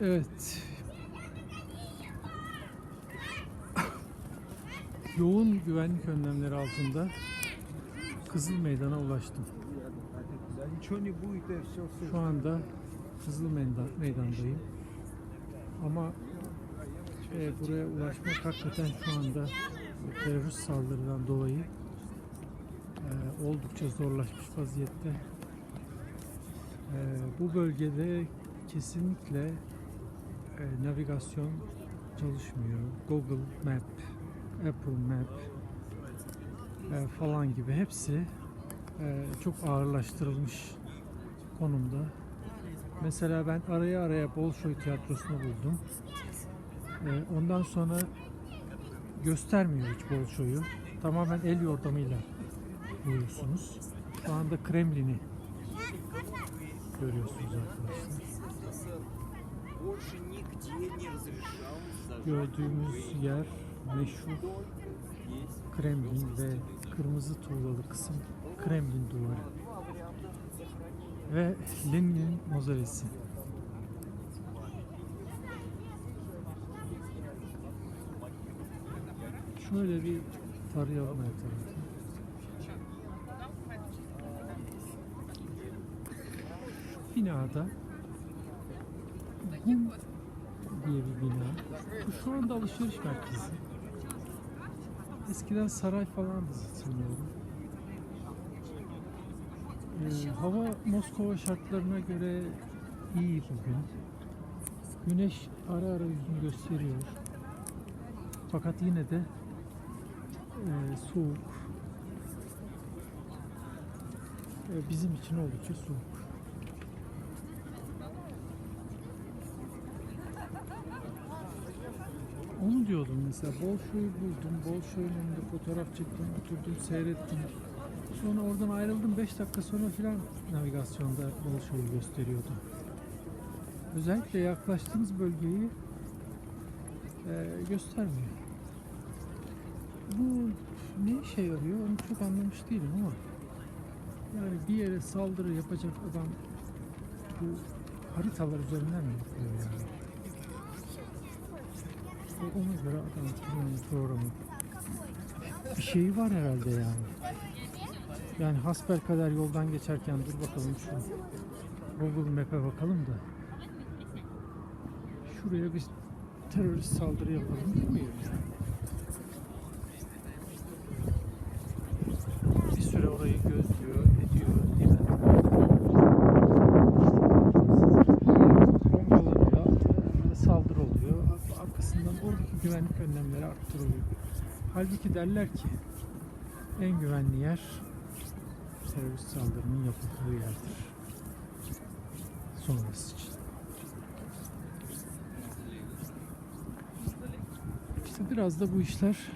Evet. Yoğun güvenlik önlemleri altında Kızıl Meydan'a ulaştım. Şu anda Kızıl Meydan, Meydan'dayım. Ama e, buraya ulaşmak hakikaten şu anda terörist saldırıdan dolayı e, oldukça zorlaşmış vaziyette. E, bu bölgede kesinlikle e, navigasyon çalışmıyor. Google Map, Apple Map e, falan gibi hepsi e, çok ağırlaştırılmış konumda. Mesela ben araya araya Bolşoy tiyatrosunu buldum. E, ondan sonra göstermiyor hiç Bolşoy'u. Tamamen el yordamıyla buluyorsunuz. Şu anda Kremlin'i görüyorsunuz arkadaşlar. Gördüğümüz yer meşhur Kremlin ve kırmızı tuğlalı kısım Kremlin duvarı. Ve Lenin'in mozolesi. Şöyle bir tarayalım her tarafı. Binada diye bir bina. Bu şu anda alışveriş merkezi. Eskiden saray falandı sanıyorum. Ee, hava Moskova şartlarına göre iyi bugün. Güneş ara ara yüzünü gösteriyor. Fakat yine de e, soğuk. E, bizim için oldukça soğuk. Onu diyordum mesela Bolşoy'u buldum. Bolşoy'un önünde fotoğraf çektim, oturdum, seyrettim. Sonra oradan ayrıldım. 5 dakika sonra filan navigasyonda Bolşoy'u gösteriyordu. Özellikle yaklaştığımız bölgeyi e, göstermiyor. Bu ne işe yarıyor onu çok anlamış değilim ama yani bir yere saldırı yapacak adam bu haritalar üzerinden mi yapıyor yani? Ona göre adam planı, programı. Bir şeyi var herhalde yani. Yani hasbelkader yoldan geçerken dur bakalım şu Google Map'e bakalım da. Şuraya bir terörist saldırı yapalım demiyor yani. Bir süre orayı gözlüyor, ediyor, değil mi? Bombalanıyor, e, saldırı oluyor. Arkasından oradaki güvenlik önlemleri arttırılıyor. Halbuki derler ki en güvenli yer terörist saldırının yapıldığı yerdir. Sonrası için. İşte biraz da bu işler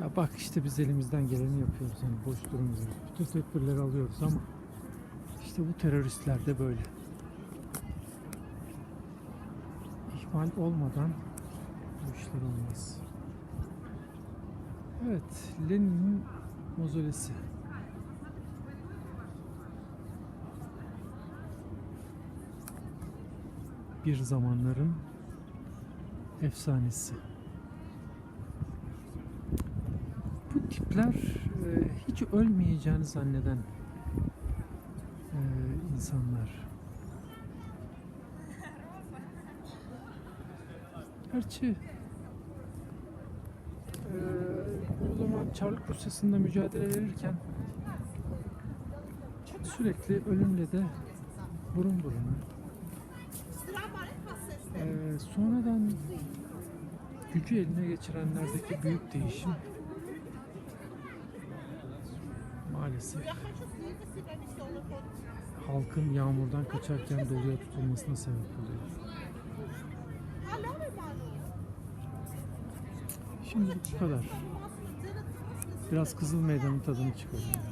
ya bak işte biz elimizden geleni yapıyoruz yani boş durmuyoruz. Bütün tedbirleri alıyoruz ama işte bu teröristler de böyle. İhmal olmadan bu işler olmaz. Evet, Lenin'in mozolesi. Bir zamanların efsanesi. Bu tipler e, hiç ölmeyeceğini zanneden e, insanlar. Gerçi Çarlık Rusyası'nda mücadele verirken sürekli ölümle de burun buruna. E, sonradan gücü eline geçirenlerdeki büyük değişim maalesef halkın yağmurdan kaçarken doluya tutulmasına sebep oluyor. Şimdi bu kadar. Biraz Kızıl Meydan'ın tadını çıkarıyorum.